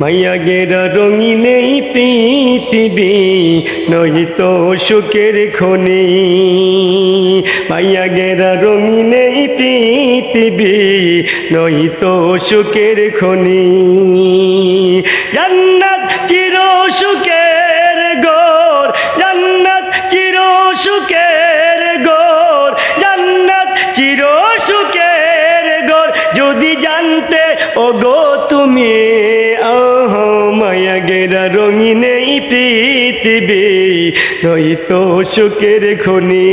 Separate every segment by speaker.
Speaker 1: মাইয়া গেরা রঙিন এই পৃথিবী নহিত সুখের খনি। মাইয়া গেরা রঙিন এই পৃথিবী নহিত সুখের খনি। জান্নাত গেরা রঙিন এই পৃথিবী, নয়তো সুখের খনি।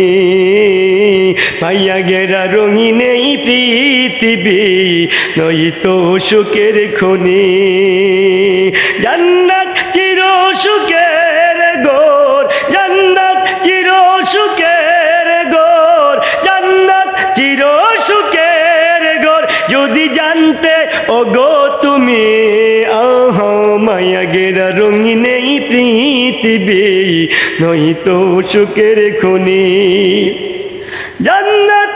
Speaker 1: মায়া গেরা রঙিন এই পৃথিবী, নয়তো সুখের খনি। জান্নাত চির সুখের গোর জান্নাত চির সুখের গোর জান্নাত চির সুখের গোর যদি জানতে ও গো তুমি আহ মায়া গেরা রঙিন এই পৃথিবী নয়তো সুখের খনি। জান্নাত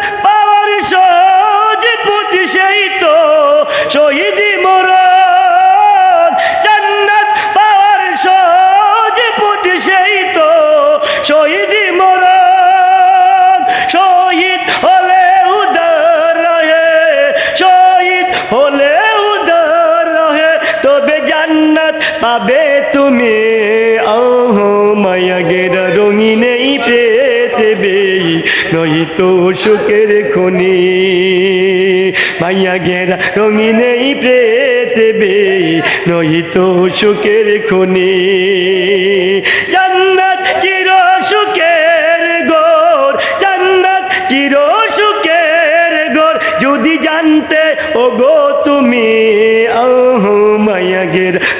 Speaker 1: পাবে তুমি? আহ, মায়া গেরা রঙিন এই নই নয়তো সুখের খনি। মাইয়া গেরা রঙিন এই নই নয়তো সুখের খনি।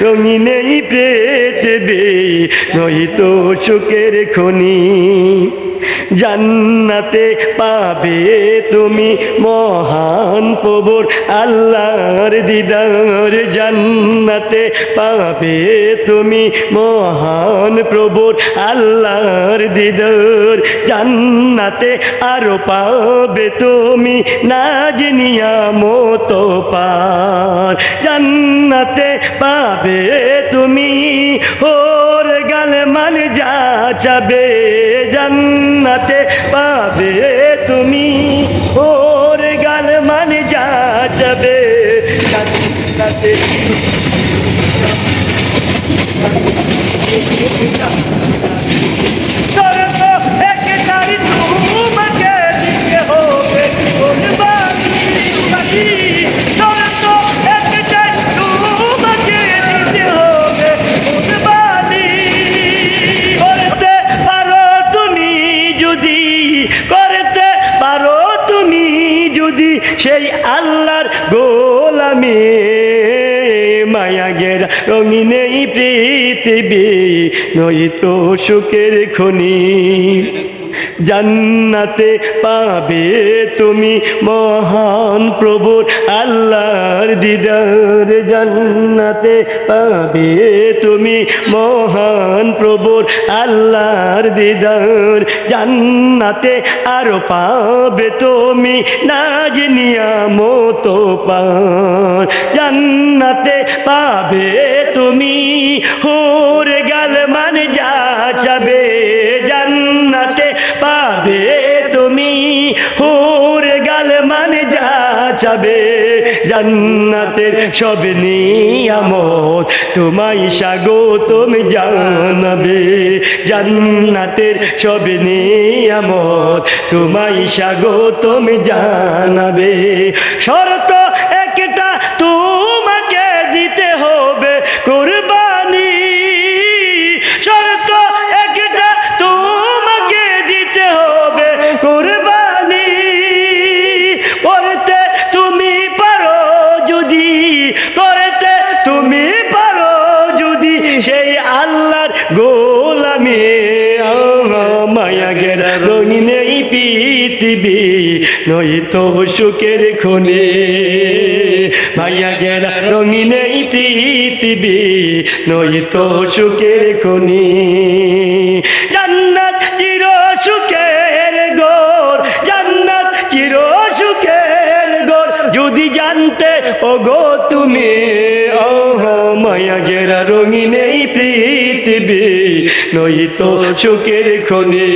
Speaker 1: রঙিন এই পৃথিবী নয়তো সুখের খনি। জান্নাতে পাবে তুমি মহান প্রভুর আল্লাহর দিদার। জান্নাতে পাবে তুমি মহান প্রভুর আল্লাহর দিদার। জান্নাতে আরও পাবে তুমি নাজ মতো পার যা চাবে জান্নাতে পাবে তুমি। ওর গাল মানে যা যাবে। জান্নাতে তোর যদি করতে পারো তুমি, যদি সেই আল্লাহর গোলামি মায়াগের রঙিন এই পৃথিবী, নয়তো সুখের খনি। জান্নাতে পাবে তুমি মহান প্রভুর আল্লাহর দিদার। জান্নাতে পাবে তুমি মহান প্রভুর আল্লাহর দিদার। জান্নাতে আরও পাবে তুমি নাজ নিয়ামত পার। জান্নাতে পাবে তুমি যাবে জান্নাতের সব নিয়ামত। তোমায় স্বাগতম জানাবে জান্নাতের সব নিয়ামত। তোমায় স্বাগতম জানাবে। শর্ত মায়া গেরা রঙিন এই পৃথিবী নয়তো সুখের খনি। মায়া গেরা রঙিন এই পৃথিবী নয়তো সুখের খনি। জান্নাত চির সুখের গোর, জান্নাত চির সুখের গোর। যদি জানতে ও গো তুমি ও মায়া গেরা রঙিন এই পৃথিবী। নয়তো সুখের খনি।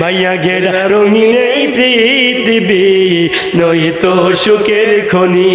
Speaker 1: ভাইয়া গেরা রঙিন এই পৃথিবী তো সুখের খনি।